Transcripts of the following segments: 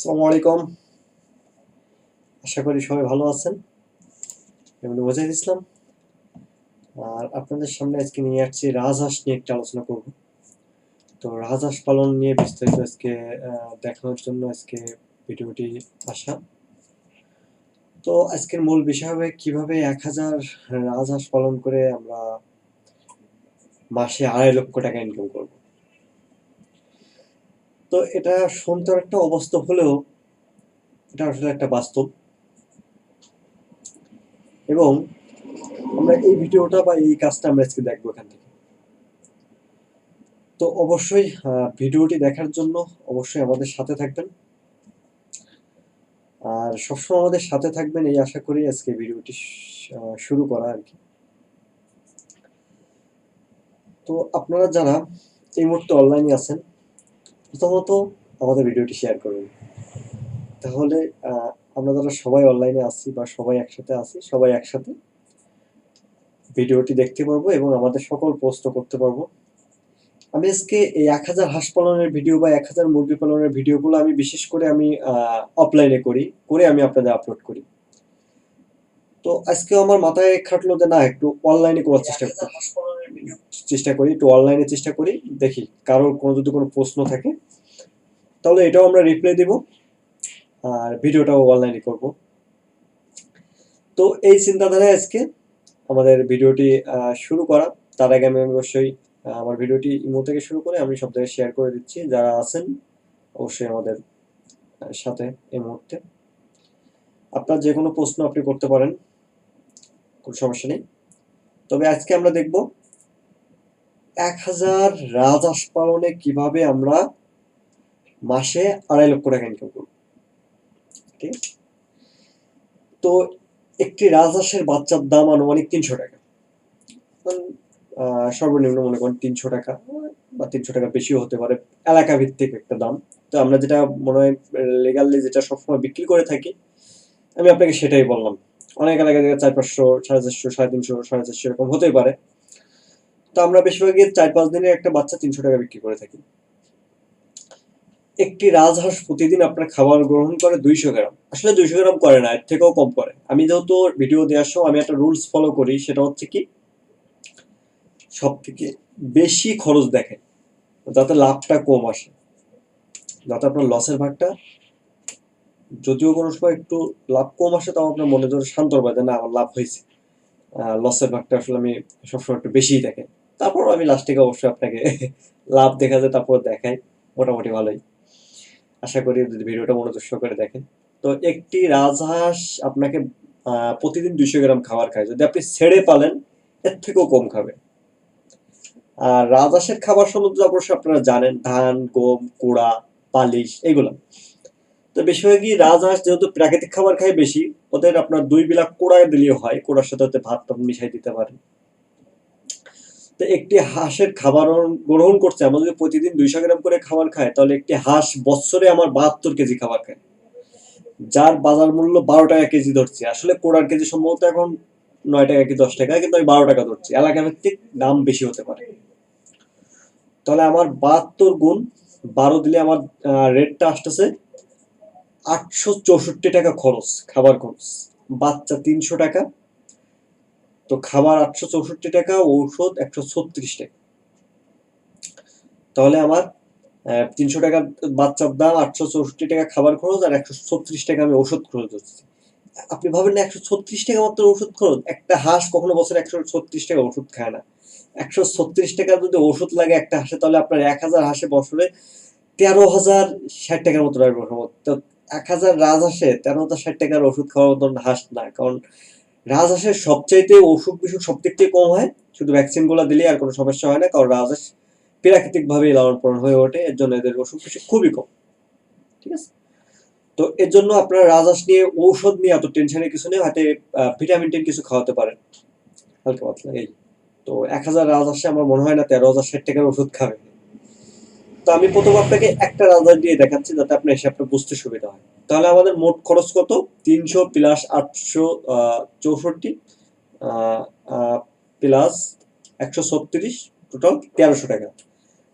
আসসালামু আলাইকুম। আশা করি সবাই ভালো আছেন। আমি মোজাহিদ ইসলাম। আর আপনাদের সামনে আজকে নিয়ে আসছি রাজহাঁস নিয়ে একটা আলোচনা করব। তো রাজহাঁস পালন নিয়ে বিস্তারিত আজকে দেখানোর জন্য আজকে ভিডিওটি আসা। তো আজকের মূল বিষয় হবে কীভাবে এক হাজার রাজহাঁস পালন করে আমরা মাসে আড়াই লক্ষ টাকা ইনকাম করব। তো এটা শুনতে একটা অবাস্তব হলেও এটা আসলে একটা বাস্তব। এবং আমরা এই ভিডিওটা বা এই কাজটা আমরা আজকে দেখব এখান থেকে। তো অবশ্যই ভিডিওটি দেখার জন্য অবশ্যই আমাদের সাথে থাকবেন। আর সবসময় আমাদের সাথে থাকবেন এই আশা করি আজকে ভিডিওটি শুরু করা আর কি। তো আপনারা যারা এই মুহূর্তে অনলাইনে আছেন প্রথমত আমাদের ভিডিওটি শেয়ার করবেন তাহলে আহ, আমরা যারা সবাই অনলাইনে আছি বা সবাই একসাথে আছি সবাই একসাথে ভিডিওটি দেখতে পারব এবং আমাদের সকল পোস্ট করতে পারব। আমি আজকে এই এক হাজার হাঁস পালনের ভিডিও বা এক হাজার মুরগি পালনের ভিডিওগুলো আমি বিশেষ করে আমি অফলাইনে করি করে আমি আপনাদের আপলোড করি। তো আজকে আমার মাথায় খাটলো যে না একটু অনলাইনে করার চেষ্টা করতে। চেষ্টা করি, একটু অনলাইনে চেষ্টা করি, দেখি কারোর কোনো যদি কোনো প্রশ্ন থাকে, তাহলে এটাও আমরা রিপ্লাই দেব আর ভিডিওটাও অনলাইনে করব। তো এই চিন্তাধারায় আজকে আমাদের ভিডিওটি শুরু করা। তার আগে আমি অবশ্যই আমার ভিডিওটি ইমো থেকে শুরু করে আমি সব জায়গায় শেয়ার করে দিচ্ছি। যারা আছেন, অবশ্যই আমাদের সাথে এই মুহূর্তে। আপনার যে কোনো প্রশ্ন আপনি করতে পারেন, কোনো সমস্যা নেই। তবে আজকে আমরা দেখব এক হাজার রাজহাঁস পালনে কীভাবে আমরা মাসে আড়াই লক্ষ টাকা ইনকাম করব? তো একটি রাজহাঁসের বাচ্চার দাম আনুমানিক তিনশো টাকা। সর্বনিম্ন মনে করেন তিনশো টাকা বা তিনশো টাকা বেশিও হতে পারে এলাকা ভিত্তিক একটা দাম। তো আমরা যেটা মনে হয় লেগালি যেটা সবসময় বিক্রি করে থাকি, আমি আপনাকে সেটাই বললাম। অনেক এলাকা থেকে চার পাঁচশো, সাড়ে চারশো, সাড়ে তিনশো, সাড়ে চারশো এরকম হতেই পারে। তো আমরা বেশিরভাগই চার পাঁচ দিনের একটা বাচ্চা তিনশো টাকা বিক্রি করে থাকি। একটি রাজহাঁস প্রতিদিন আপনার খাবার গ্রহণ করে দুইশো গ্রাম। আসলে দুইশো গ্রাম করে না, এর থেকেও কম করে। আমি যেহেতু ভিডিও দেওয়ার সময় আমি একটা রুলস ফলো করি, সেটা হচ্ছে কি সব থেকে বেশি খরচ দেখে যাতে লাভটা কম আসে। যাতে আপনার লসের ভাগটা, যদিও কোনো সময় একটু লাভ কম আসে, তাও আপনার মনে ধরে শান্ত যে না, আমার লাভ হয়েছে। লসের ভাগটা আসলে আমি সবসময় একটু বেশিই দেখে তারপর আমি লাস্ট অবশ্যই আপনাকে লাভ দেখা যায় তারপর দেখাই। মোটামুটি ভালোই। আশা করি যদি ভিডিওটা মনোযোগ করে দেখেন। তো একটি রাজহাঁস আপনাকে প্রতিদিন দুইশো গ্রাম খাবার খায়। যদি আপনি ছেড়ে পালেন, এর থেকেও কম খাবে। আর রাজহাঁসের খাবার সম্বন্ধে অবশ্যই আপনারা জানেন, ধান, গম, কুড়া, পালিশ, এগুলো। তো বেশিরভাগই রাজহাঁস যেহেতু প্রাকৃতিক খাবার খায় বেশি, ওদের আপনার দুই বেলা কোড়া দিলেও হয়। কোড়ার সাথে ভাত মিশাই দিতে পারেন। তো একটি হাঁসের খাবার গ্রহণ করছে। আমরা যদি প্রতিদিন দুইশো গ্রাম করে খাবার খায়। তাহলে একটি হাঁস বছরে আমার বাহাত্তর কেজি খাবার খায়। যার বাজার মূল্য বারো টাকা কেজি ধরছি। আসলে কোড়ার কেজি সম্ভবত এখন নয় টাকা কি দশ টাকা, কিন্তু আমি বারো টাকা ধরছি। এলাকা ভিত্তিক দাম বেশি হতে পারে। তাহলে আমার বাহাত্তর গুণ বারো দিলে আমার রেটটা আসতেছে আটশো চৌষট্টি টাকা খরচ, খাবার খরচ। বাচ্চা তিনশো টাকা তো খাবার আটশো চৌষট্টি টাকা, ঔষধ একশো ছত্রিশ টাকা। তাহলে আমার তিনশো টাকা বাচ্চার দাম, আটশো চৌষট্টি টাকা খাবার খরচ আর একশো ছত্রিশ টাকা আমি ওষুধ খরচ হচ্ছে আপনি ভাবেন না, একশো ছত্রিশ টাকা মাত্র ওষুধ খরচ? একটা হাঁস কখনো বছরে একশো ছত্রিশ টাকা ওষুধ খায় না। একশো ছত্রিশ টাকা যদি ওষুধ লাগে একটা হাঁসে, তাহলে আপনার এক হাজার হাঁসে বছরে তেরো হাজার ষাট টাকার মতো লাগবে। তো এক হাজার রাজহাঁসে তেরো হাজার ষাট টাকার ওষুধ খাওয়ার মতন হাঁস না, কারণ রাজহাঁসের সবচাইতে অসুখ বিসুখ থেকে কম হয়? শুধু ভ্যাকসিনগুলো দিলে আর কোনো সমস্যা হয় না, কারণ রাজহাঁস প্রাকৃতিক ভাবে লালন পালন হয়ে ওঠে, এর জন্য এদের অসুখ বিসুখ খুবই কম। ঠিক আছে? তো এর জন্য আপনারা রাজহাঁস নিয়ে ঔষধ নিয়ে এত টেনশনের কিছু নেই, হাতে ভিটামিন টেন কিছু খাওয়াতে পারেন। হালকা পাতলা, এই। তো এক হাজার রাজহাঁসে আমার মনে হয় না তেরো হাজার ষাট টাকার ওষুধ খাবে। তো আমি প্রথম আপনাকে একটা রাজহাঁস দিয়ে দেখাচ্ছি, যাতে আপনার হিসাবটা বুঝতে সুবিধা হয়। তাহলে আমাদের মোট খরচ কত? তিনশো প্লাস আটশো চৌষট্টি প্লাস একশো ছত্রিশ টোটাল তেরোশো টাকা।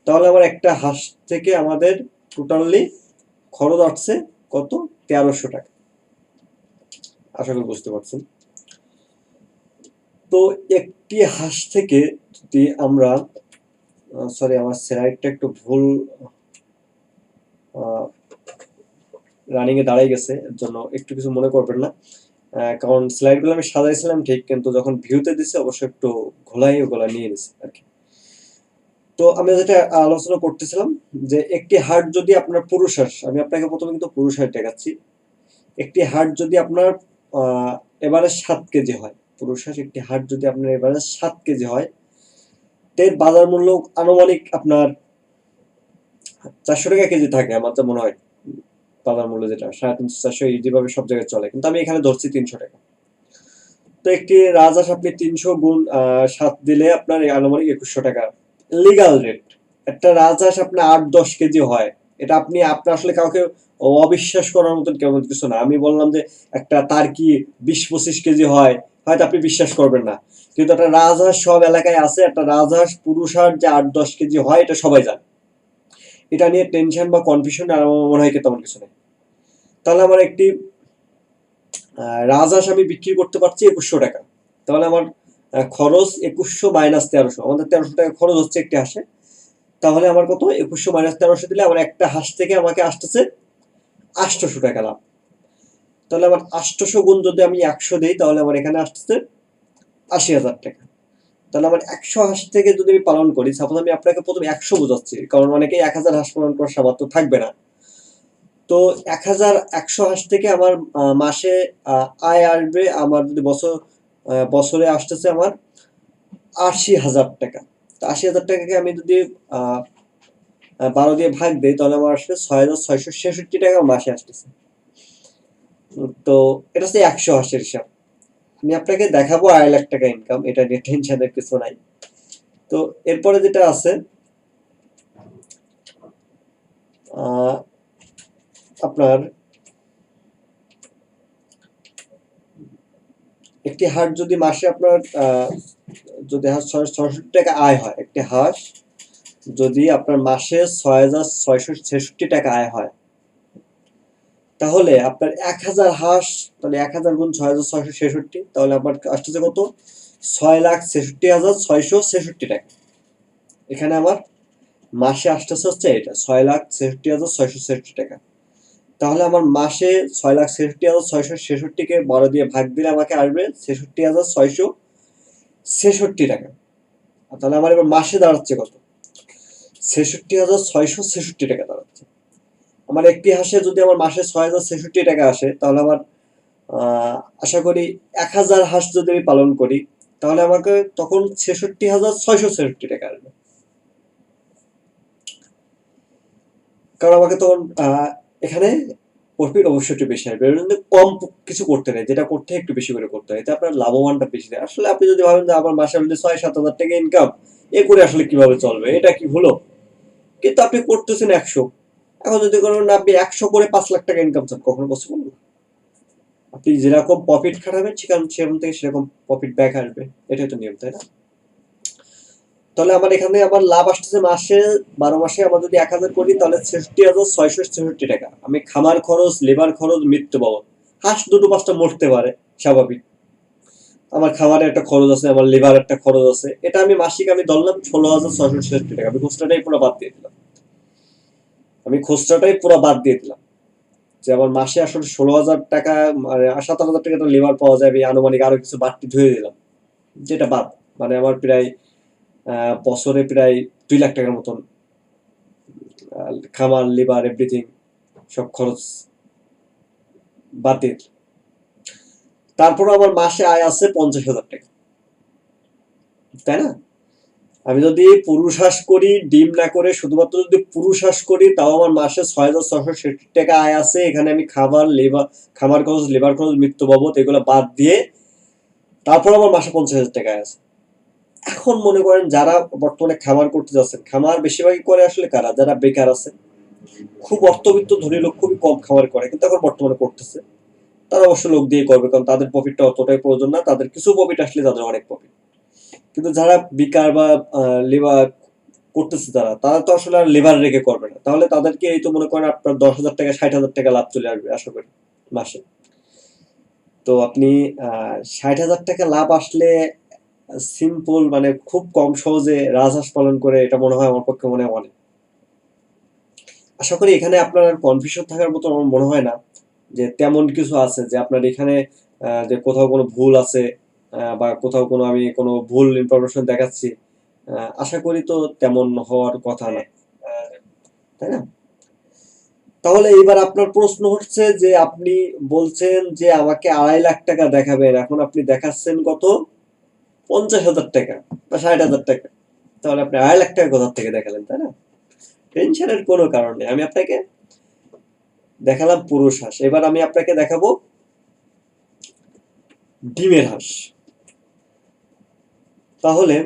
তাহলে আমার একটা হাঁস থেকে আমাদের টোটালি খরচ আসছে কত? তেরোশো টাকা। আশা করি বুঝতে পারছেন। তো একটি হাঁস থেকে যদি আমরা সরি আমার স্লাইডটা একটু ভুল রানিং এ দাঁড়াই গেছে, এর জন্য একটু কিছু মনে করবেন না। কারণ স্লাইডগুলো আমি সাজাইছিলাম ঠিক, কিন্তু যখন ভিউতে দিছে, অবশ্য একটু ঘোলাই গোলা নিয়ে নিছে আর কি। তো আমি যেটা আলোচনা করতেছিলাম, যে একটি হার্ট যদি আপনার পুরুষ হাঁস আমি আপনাকে প্রথমে কিন্তু পুরুষ হাঁস দেখাচ্ছি। একটি হার্ট যদি আপনার এবারে সাত কেজি হয়, পুরুষ হাঁস একটি হার্ট যদি আপনার এবারে সাত কেজি হয় এর বাজার মূল্য আনুমানিক আপনার চারশো টাকা কেজি থাকে, আমার তো মনে হয়। বাজার মূল্য যেটা, সাড়ে তিনশো, চারশো যেভাবে সব জায়গায় চলে। কিন্তু আমি এখানে ধরছি তিনশো টাকা। তো একটি রাজহাঁস আপনি তিনশো গুণ সাত দিলে আপনার আনুমানিক একুশশো টাকা। Legal rate. একটা রাজহাঁস আপনার আট, দশ কেজি হয়। এটা আপনি, আপনার আসলে কাউকে অবিশ্বাস করার মতন কেমন কিছু না। আমি বললাম যে একটা তার কি বিশ, পঁচিশ কেজি হয়, হয়তো আপনি বিশ্বাস করবেন না। কিন্তু একটা রাজহাঁস সব এলাকায় আছে, একটা রাজহাঁস পুরুষ হাঁস যে আট, দশ কেজি হয়, এটা সবাই জানে। এটা নিয়ে টেনশন বা কনফিউশন আর আমার মনে হয় কি তেমন কিছু নেই। তাহলে আমার একটি রাজহাঁস আমি বিক্রি করতে পারছি একুশশো টাকা। তাহলে আমার খরচ একুশশো মাইনাস তেরোশো। আমাদের তেরোশো টাকা খরচ হচ্ছে একটি হাঁসে। তাহলে আমার কত? একুশশো মাইনাস তেরোশো দিলে আমার একটা হাঁস থেকে আমাকে আসতেছে আটশোশো টাকা লাভ। তাহলে আমার আটশোশো গুণ যদি আমি একশো দিই, তাহলে আমার এখানে আসতেছে আশি হাজার টাকা। তাহলে আমার একশো হাঁস থেকে যদি আমি পালন করি সাপোজ আমি আপনাকে প্রথমে একশো বোঝাচ্ছি, কারণ অনেকেই এক হাজার হাঁস পালন করার সামর্থ্য থাকবে না। তো এক হাজার একশো হাঁস থেকে আমার মাসে আয় আসবে আমার যদি বছর বছরে আসতেছে আমার আশি হাজার টাকা। তো আশি হাজার টাকাকে আমি যদি বারো দিয়ে ভাগ দিই, তাহলে আমার আসবে ছয় হাজার ছয়শো ছেষট্টি টাকা মাসে আসতেছে। তো এটা হচ্ছে একশো হাঁসের হিসাব। আমি আপনাকে দেখাবো আড়াই লাখ টাকা ইনকাম এটা নিয়ে টেনশনের কিছু নাই। তো এরপরে যেটা আছে আপনার একটি হাঁস যদি মাসে আপনার যদি হাঁস ছয় ছয়ষট্টি টাকা আয় হয়, একটি হাঁস যদি আপনার মাসে ছয় হাজার ছয়শো ছেষট্টি টাকা আয় হয়, তাহলে আপনার এক হাজার হাঁস, তাহলে এক হাজার গুণ ছয় হাজার ছয়শো ছেষট্টি, তাহলে আপনার আসতেছে কত? ছয় লাখ ছেষট্টি হাজার ছয়শো ছেষট্টি টাকা। এখানে আমার মাসে আসতেছে হচ্ছে এটা, ছয় লাখ ছেষট্টি হাজার ছয়শো ছেষট্টি টাকা। তাহলে আমার মাসে ছয় লাখ ছেষট্টি হাজার ছয়শো ছেষট্টিকে বারো দিয়ে ভাগ দিলে আমাকে আসবে ছেষট্টি হাজার ছয়শো ছেষট্টি টাকা। তাহলে আমার এবার মাসে দাঁড়াচ্ছে কত? ছেষট্টি হাজার ছয়শো ছেষট্টি টাকা দাঁড়াচ্ছে। আমার একটি হাঁসে যদি আমার মাসে ছয় হাজার ছেষট্টি টাকা আসে, তাহলে আমার আশা করি এক হাজার হাঁস যদি আমি পালন করি, তাহলে আমাকে তখন ছেষট্টি হাজার ছয়শো ছেষট্টি টাকা আসবে। কারণ আমাকে তখন এখানে প্রফিট অবশ্যই একটু বেশি আসবে জন্য কম কিছু করতে নেই যেটা করতে একটু বেশি করে করতে হয়। এতে আপনার লাভবানটা বেশি দেয়। আসলে আপনি যদি ভাবেন যে আমার মাসে আসলে ছয় সাত হাজার টাকা ইনকাম এ করে আসলে কীভাবে চলবে? এটা কি হলো? কিন্তু আপনি করতেছেন একশো। এখন যদি কোনো না আপনি একশো করে পাঁচ লাখ টাকা ইনকাম চান, কখনো পসিবল না আপনি যেরকম প্রফিট খাটাবেন, সেখান সেখান থেকে সেরকম প্রফিট ব্যাক আসবে। এটাই তো নিয়ম, তাই না? তাহলে আমার এখানে আমার লাভ আসতেছে মাসে, বারো মাসে আমার যদি এক হাজার করি তাহলে ছেষট্টি হাজার ছয়শো ছেষট্টি টাকা। আমি খামার খরচ, লেবার খরচ, মৃত্যু বাবদ হাঁস দুটো পাঁচটা মরতে পারে, স্বাভাবিক। আমার খামারে একটা খরচ আছে, আমার লেবার একটা খরচ আছে। এটা আমি মাসিক আমি ধরলাম ষোলো হাজার ছয়শো ছেষট্টি টাকা। আমি খুচরাটাই পুরো বাদ দিয়ে দিলাম। আমি খুচরাটাই পুরো বাদ দিয়ে দিলাম। যে আমার মাসে আসলে ষোলো হাজার টাকা মানে সাতান্ন হাজার টাকা লেবার পাওয়া যাবে আনুমানিক আরও কিছু বাড়তি ধুয়ে দিলাম। যেটা বাদ। মানে আমার প্রায় বছরে প্রায় দুই লাখ টাকার মতন খামার, লিভার এভরিথিং সব খরচ দিলাম। তারপর আমার মাসে আয় আছে পঞ্চাশ হাজার টাকা। তাই না? আমি যদি পুরুষ হাঁস করি, ডিম না করে, শুধুমাত্র যদি পুরুষ হাঁস করি, তাও আমার মাসে ছয় হাজার ছশো ষাট টাকা আয় আছে। এখানে আমি খাবার লেবার খামার খরচ লেবার খরচ মৃত্যু বাবদ এগুলো বাদ দিয়ে তারপর আমার মাসে পঞ্চাশ হাজার টাকা আয় আছে। এখন মনে করেন যারা বর্তমানে খামার করতে যাচ্ছেন, খামার বেশিরভাগই করে আসলে কারা? যারা বেকার আছে। খুব অর্থবিত্ত ধনী লোক খুবই কম খামার করে, কিন্তু এখন বর্তমানে করতেছে। তারা অবশ্য লোক দিয়ে করবে, কারণ তাদের প্রফিটটা অতটাই প্রয়োজন না। তাদের কিছু প্রফিট আসলে তাদের অনেক প্রফিট কিন্তু যারা বেকার বা লেবার করতেছে তারা তারা তো আসলে আর লেবার রেখে করবে না। তাহলে তাদেরকে এই তো মনে করেন আপনার দশ হাজার টাকা, ষাট হাজার টাকা লাভ চলে আসবে, আশা করি, মাসে। তো আপনি ষাট হাজার টাকা লাভ আসলে সিম্পল মানে খুব কম সহজে রাজহাঁস পালন করে, এটা মনে হয় আমার পক্ষে মনে হয় অনেক। আশা করি এখানে আপনার কনফিউশন থাকার মতো আমার মনে হয় না, যে তেমন কিছু আছে, যে আপনার এখানে যে কোথাও কোনো ভুল আছে বা কোথাও কোনো আমি কোনো ভুল ইনফরমেশন দেখাচ্ছি আশা করি তো তেমন হওয়ার কথা না। তাই না? তাহলে এবার আপনার প্রশ্ন হচ্ছে যে, আপনি বলছেন যে আমাকে আড়াই লাখ টাকা দেখাবেন, এখন আপনি দেখাচ্ছেন কত? পঞ্চাশ হাজার টাকা বা ষাট হাজার টাকা। তাহলে আপনি আড়াই লাখ টাকা কোথা থেকে দেখালেন, তাই না? টেনশনের কোনো কারণ নেই। আমি আপনাকে দেখালাম পুরুষ হাঁস। এবার আমি আপনাকে দেখাবো ডিমের হাঁস। তাহলে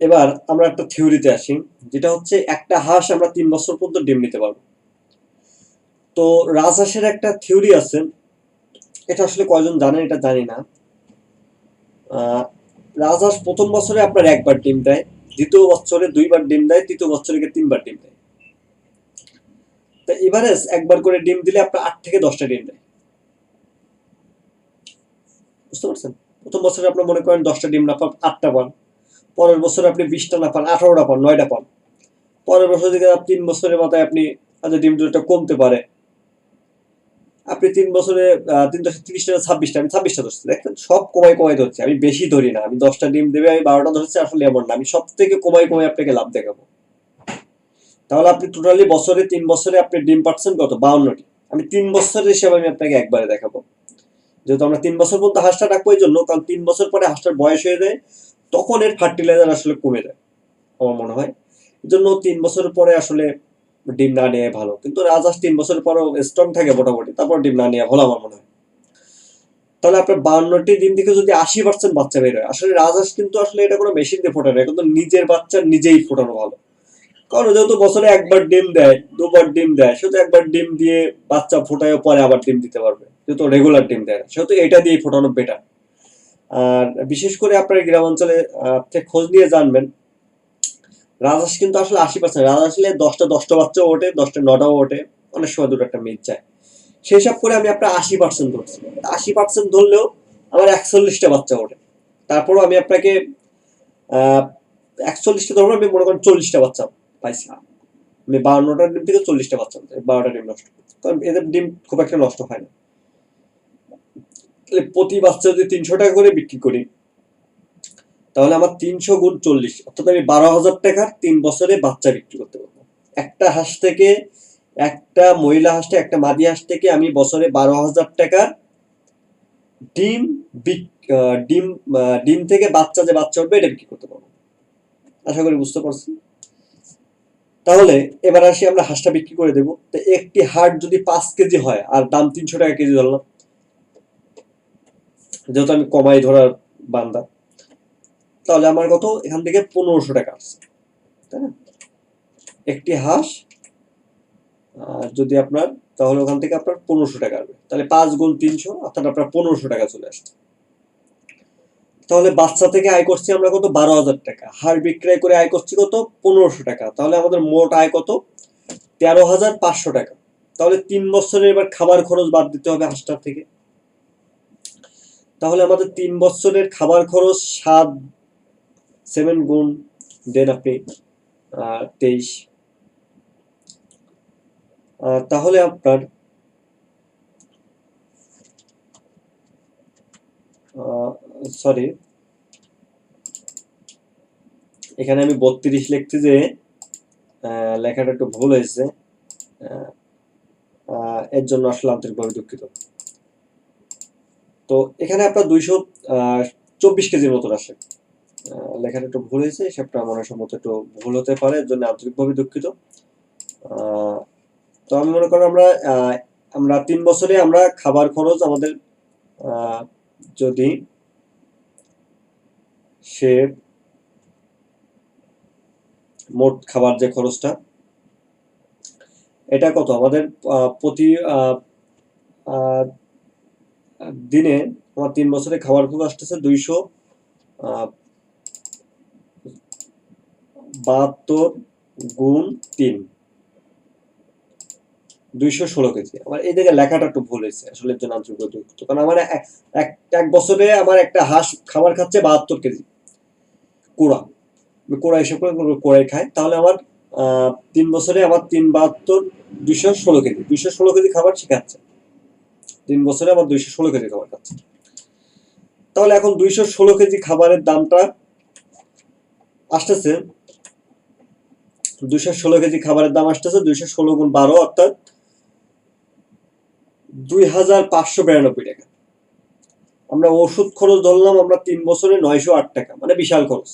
এবার আমরা একটা থিওরিতে আসি, যেটা হচ্ছে একটা হাঁস আমরা তিন বছর পর্যন্ত ডিম নিতে পারব। তো রাজহাঁসের একটা থিওরি আছে এটা আসলে কয়জন জানেন এটা জানি না। রাজহাঁস প্রথম বছরে আপনার একবার ডিম দেয়, দ্বিতীয় বছরে দুইবার ডিম দেয়, তৃতীয় বছরে তিনবার ডিম দেয়। তো এভারেজ একবার করে ডিম দিলে আপনার আট থেকে দশটা ডিম দেয়। বুঝতে পারছেন? প্রথম বছরে আপনি মনে করেন দশটা ডিম না পান, আটটা পান। পরের বছরে আপনি বিশটা না পান, আঠারোটা পান, নয়টা পান। পরের বছর থেকে তিন বছরের মাথায় আপনি হয়তো ডিম দুটো কমতে পারে আপনি তিন বছরে তিন দশে, তিরিশটা ছাব্বিশটা, আমি ছাব্বিশটা ধরছি। দেখেন, সব কমাই কমাই ধরছি। আমি বেশি ধরি না। আমি দশটা ডিম দেবে, আমি বারোটা ধরছি, আসলে এমন না। আমি সব থেকে কমাই কমাই আপনাকে লাভ দেখাবো। তাহলে আপনি টোটালি বছরে, তিন বছরে আপনি ডিম পাচ্ছেন কত? বাউন্নটি। আমি তিন বছরের হিসাবে আমি আপনাকে একবারে দেখাবো। যেহেতু আমরা তিন বছর পর্যন্ত হাঁসটা রাখব, এই জন্য কারণ তিন বছর পরে হাঁসটার বয়স হয়ে যায়, তখন এর ফার্টিলাইজার আসলে কমে যায়, আমার মনে হয়। এই জন্য তিন বছর পরে আসলে ডিম না নেওয়া ভালো। কিন্তু রাজহাঁস তিন বছর পরও স্ট্রং থাকে মোটামুটি। তারপর ডিম না নেওয়া ভালো আমার মনে হয়। তাহলে আপনার বাউন্নটি ডিম থেকে যদি আশি পার্সেন্ট বাচ্চা বের হয়, আসলে রাজহাঁস কিন্তু আসলে এটা কোনো মেশিন দিয়ে ফোটানো কিন্তু নিজের বাচ্চা নিজেই ফোটানো ভালো। কারণ যেহেতু বছরে একবার ডিম দেয়, দুবার ডিম দেয়, সেহেতু একবার ডিম দিয়ে বাচ্চা ফোটায় পরে আবার ডিম দিতে পারবে। যেহেতু রেগুলার ডিম দেয় সেহেতু এটা দিয়ে ফোটানো বেটার আর বিশেষ করে আপনার গ্রাম অঞ্চলে খোঁজ নিয়ে জানবেন রাজহাঁস কিন্তু আসলে আশি পার্সেন্ট রাজহাঁস আসলে দশটা দশটা বাচ্চাও ওঠে, দশটা, নটাও ওঠে, অনেক সময় দুটো একটা মিট যায় সেই সব করে আমি আপনার আশি পার্সেন্ট ধরছি। আশি পার্সেন্ট ধরলেও আমার একচল্লিশটা বাচ্চা ওঠে। তারপরও আমি আপনাকে একচল্লিশটা ধরবো, আমি মনে করেন চল্লিশটা বাচ্চা পাইছি। আমি বাউন্নটা ডিম থেকে চল্লিশটা বাচ্চা বারোটা ডিম নষ্ট। কারণ এদের ডিম খুব একটা নষ্ট হয় না। তাহলে প্রতি বাচ্চা যদি তিনশো টাকা করে বিক্রি করি তাহলে আমার তিনশো গুণ চল্লিশ, অর্থাৎ আমি বারো হাজার টাকার তিন বছরে বাচ্চা বিক্রি করতে পারব। একটা হাঁস থেকে, একটা মহিলা হাঁস থেকে, একটা মাদি হাঁস থেকে আমি বছরে বারো হাজার টাকার ডিম ডিম ডিম থেকে বাচ্চা যে বাচ্চা উঠবে, এটা বিক্রি করতে পারব। আশা করি বুঝতে পারছি তাহলে এবার আসি আমরা হাঁসটা বিক্রি করে দেবো। তো একটি হাট যদি পাঁচ কেজি হয়, আর দাম তিনশো টাকা কেজি ধরলাম, যেহেতু আমি কমাই ধরার বান্দা তাহলে আমার কত? এখান থেকে পনেরোশো টাকা আসছে। তাই না? একটি হাঁস, আর যদি আপনার, তাহলে ওখান থেকে আপনার পনেরোশো টাকা আসবে। তাহলে পাঁচ গুণ তিনশো, অর্থাৎ আপনার পনেরোশো টাকা চলে আসছে। তাহলে বাচ্চা থেকে আয় করছি আমরা কত? বারো হাজার টাকা। হাড় বিক্রয় করে আয় করছি কত? পনেরোশো টাকা। তাহলে আমাদের মোট আয় কত? তেরো হাজার পাঁচশো টাকা। তাহলে তিন বছরের এবার খাবার খরচ বাদ দিতে হবে হাঁসটার থেকে। তাহলে আমাদের তিন বছরের খাবার খরচ সাত সেভেন গুণ দেন আপনি তেইশ। তাহলে আপনার সরি এখানে আমি বত্রিশ লিখছি যে লেখাটা একটু ভুল হয়েছে। এর জন্য আসলে আন্তরিকভাবে দুঃখিত। তো এখানে আপনার দুইশো চব্বিশ কেজির মতন আসে। লেখাটা একটু ভুল হয়েছে, হিসাবটা মনে সম্ভবত একটু ভুল হতে পারে, এর জন্য আন্তরিকভাবে দুঃখিত। তো আমি মনে করি আমরা আমরা তিন বছরে আমরা খাবার খরচ আমাদের যদি সে মোট খাবার যে খরচটা, এটা কত? আমাদের প্রতি দিনে আমার তিন বছরে খাবার খরচ আসতেছে দুইশো বাহাত্তর গুণ তিন। দুইশো ষোলো কেজি। আমার এই জায়গায় লেখাটা একটু ভুল হয়েছে, আসলে জন্য আন্তরিক কারণ আমার এক- এক বছরে আমার একটা হাঁস খাবার খাচ্ছে বাহাত্তর কেজি। কোড়া। আমি কোড়া হিসেব করে কোড়াই খাই তাহলে আমার তিন বছরে আমার তিন বাহাত্তর দুইশো ষোলো কেজি। দুইশো ষোলো কেজি খাবার শিখাচ্ছে তিন বছরে আমার দুইশো ষোলো কেজি খাবার খাচ্ছে। তাহলে এখন দুইশো ষোলো কেজি খাবারের দামটা আসতেছে দুইশো ষোলো কেজি খাবারের দাম আসতেছে, দুইশো ষোলো গুণ বারো, অর্থাৎ দুই হাজার পাঁচশো বিরানব্বই টাকা। আমরা ওষুধ খরচ ধরলাম আমরা তিন বছরে নয়শো আট টাকা মানে বিশাল খরচ।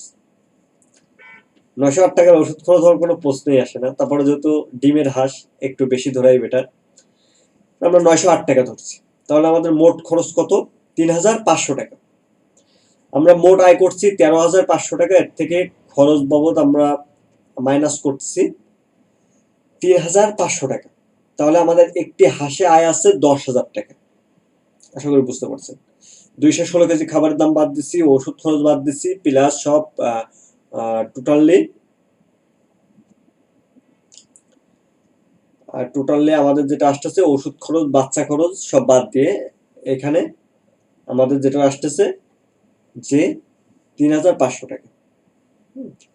নয়শো আট টাকার ওষুধ খরচ হওয়ার কোনো প্রশ্নই আসে না, তারপরে যেহেতু ডিমের হাঁস একটু বেশি ধরাই বেটার আমরা নয়শো আট টাকা ধরছি। তাহলে আমাদের মোট খরচ কত? তিন হাজার পাঁচশো টাকা। আমরা মোট আয় করছি তেরো হাজার পাঁচশো টাকা, এর থেকে খরচ বাবদ আমরা মাইনাস করছি তিন হাজার পাঁচশো টাকা। তাহলে আমাদের একটি হাঁসে আয় আছে দশ হাজার টাকা। আশা করি বুঝতে পারছেন। দুইশো ষোলো কেজি খাবারের দাম বাদ দিচ্ছি ওষুধ খরচ বাদ দিচ্ছি প্লাস সব টোটালি আর টোটালি আমাদের যেটা আসতেছে, ওষুধ খরচ, বাচ্চা খরচ সব বাদ দিয়ে এখানে আমাদের যেটা আসতেছে যে তিন হাজার পাঁচশো টাকা।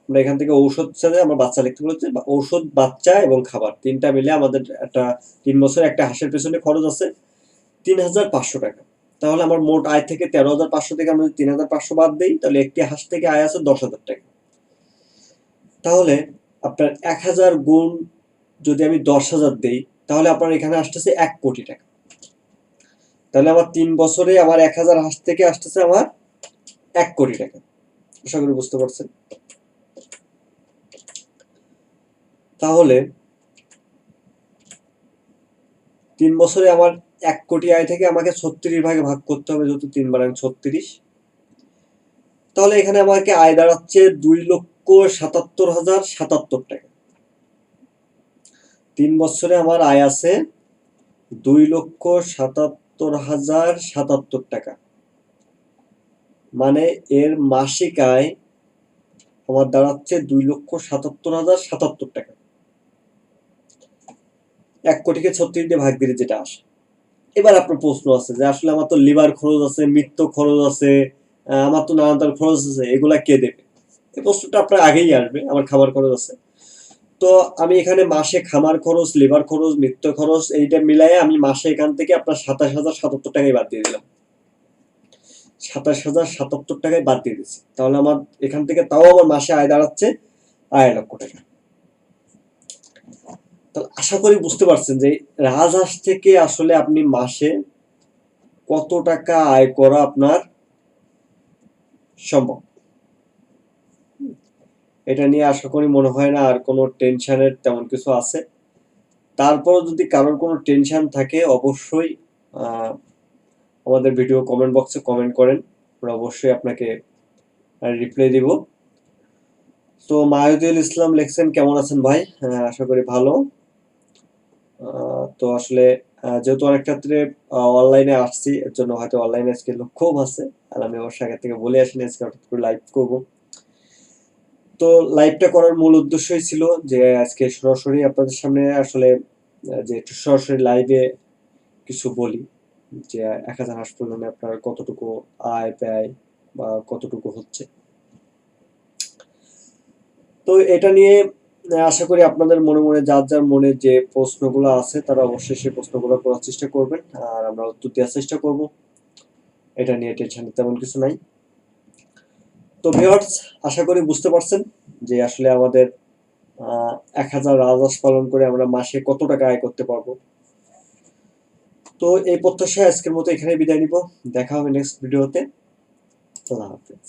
আমরা এখান থেকে ঔষধ সাথে আমরা বাচ্চা লিখতে বলেছি ঔষধ, বাচ্চা এবং খাবার, তিনটা মিলে আমাদের একটা তিন বছর একটা হাঁসের পেছনে খরচ আছে তিন হাজার পাঁচশো টাকা। তাহলে আমার মোট আয় থেকে তেরো হাজার পাঁচশো থেকে আমরা তিন হাজার পাঁচশো বাদ দিই, তাহলে একটি হাঁস থেকে আয় আছে দশ হাজার টাকা। তাহলে আপনার এক হাজার গুণ যদি আমি দশ হাজার দিই, তাহলে আপনার এখানে আসতেছে এক কোটি টাকা। তাহলে আমার তিন বছরে আমার এক হাজার হাঁস থেকে আসতেছে আমার এক কোটি টাকা। আশা করি বুঝতে পারছেন? তাহলে তিন বছরে আমার এক কোটি আয় থেকে আমাকে ছত্রিশ ভাগে ভাগ করতে হবে, যেহেতু তিন বারাং ছত্রিশ। তাহলে এখানে আমাকে আয় দাঁড়াচ্ছে দুই লক্ষ সাতাত্তর হাজার সাতাত্তর টাকা। তিন বছরে আমার আয় আছে দুই লক্ষ সাতাত্তর হাজার সাতাত্তর টাকা। মানে এর মাসিক আয় আমার দাঁড়াচ্ছে দুই লক্ষ সাতাত্তর হাজার সাতাত্তর টাকা। এক কোটিকে ছত্রিশ দিয়ে ভাগ দিলে যেটা আসে। এবার আপনার প্রশ্ন আছে যে, আসলে আমার তো লিভার খরচ আছে, মৃত্যু খরচ আছে আমার তো নানান ধরনের খরচ আছে, এগুলা কে দেবে? এই প্রশ্নটা আপনার আগেই আসবে, আমার খাবার খরচ আছে। তো আমি এখানে মাসে খামার খরচ, লিভার খরচ, মৃত্যু খরচ, এইটা মিলাই আমি মাসে এখান থেকে আপনার সাতাশ হাজার সাতাত্তর টাকায় বাদ দিয়ে দিলাম। সাতাশ হাজার সাতাত্তর টাকায় বাদ দিয়ে দিচ্ছি। তাহলে আমার এখান থেকে তাও আমার মাসে আয় দাঁড়াচ্ছে আড়াই লক্ষ টাকা। আশা করি বুঝতে পারছেন যে রাজহাঁস থেকে আসলে আপনি মাসে কত টাকা আয় করা আপনার সম্ভব? এটা নিয়ে আশা করি মনে হয় না আর কোনো টেনশনের তেমন কিছু আছে। তারপরও যদি কারোর কোনো টেনশন থাকে, অবশ্যই আমাদের ভিডিও কমেন্ট বক্সে কমেন্ট করেন। আমরা অবশ্যই আপনাকে রিপ্লাই দিব। তো মাহিদুল ইসলাম লেখছেন, কেমন আছেন ভাই? আশা করি ভালো। তো আসলে যেহেতু অনেক ক্ষেত্রে অনলাইনে আসছি, এর জন্য হয়তো অনলাইনে আজকে লোক খুব আছে। আর আমি অবশ্যই আগে থেকে বলে আসিনি, আজকে হঠাৎ করে লাইভ করব। তো লাইভটা করার মূল উদ্দেশ্যই ছিল যে, আজকে সরাসরি আপনাদের সামনে আসলে যে একটু সরাসরি লাইভে কিছু বলি। যে এক হাজার হাসপাতালে আপনার কতটুকু আয় ব্যয় বা কতটুকু হচ্ছে। তো এটা নিয়ে আশা করি আপনাদের মনে মনে যার যার মনে যে প্রশ্নগুলো আছে, তারা অবশ্যই সেই প্রশ্নগুলো করার চেষ্টা করবেন। আর আমরা উত্তর দেওয়ার চেষ্টা করব। এটা নিয়ে টেনশন তেমন কিছু নাই। তো ভিউয়ার্স আশা করি বুঝতে পারছেন যে আসলে আমাদের এক হাজার রাজহাঁস পালন করে আমরা মাসে কত টাকা আয় করতে পারব। তো এই প্রত্যাশায় আজকের মতো এখানে বিদায় নিব। দেখা হবে নেক্সট ভিডিওতে হাফেজ।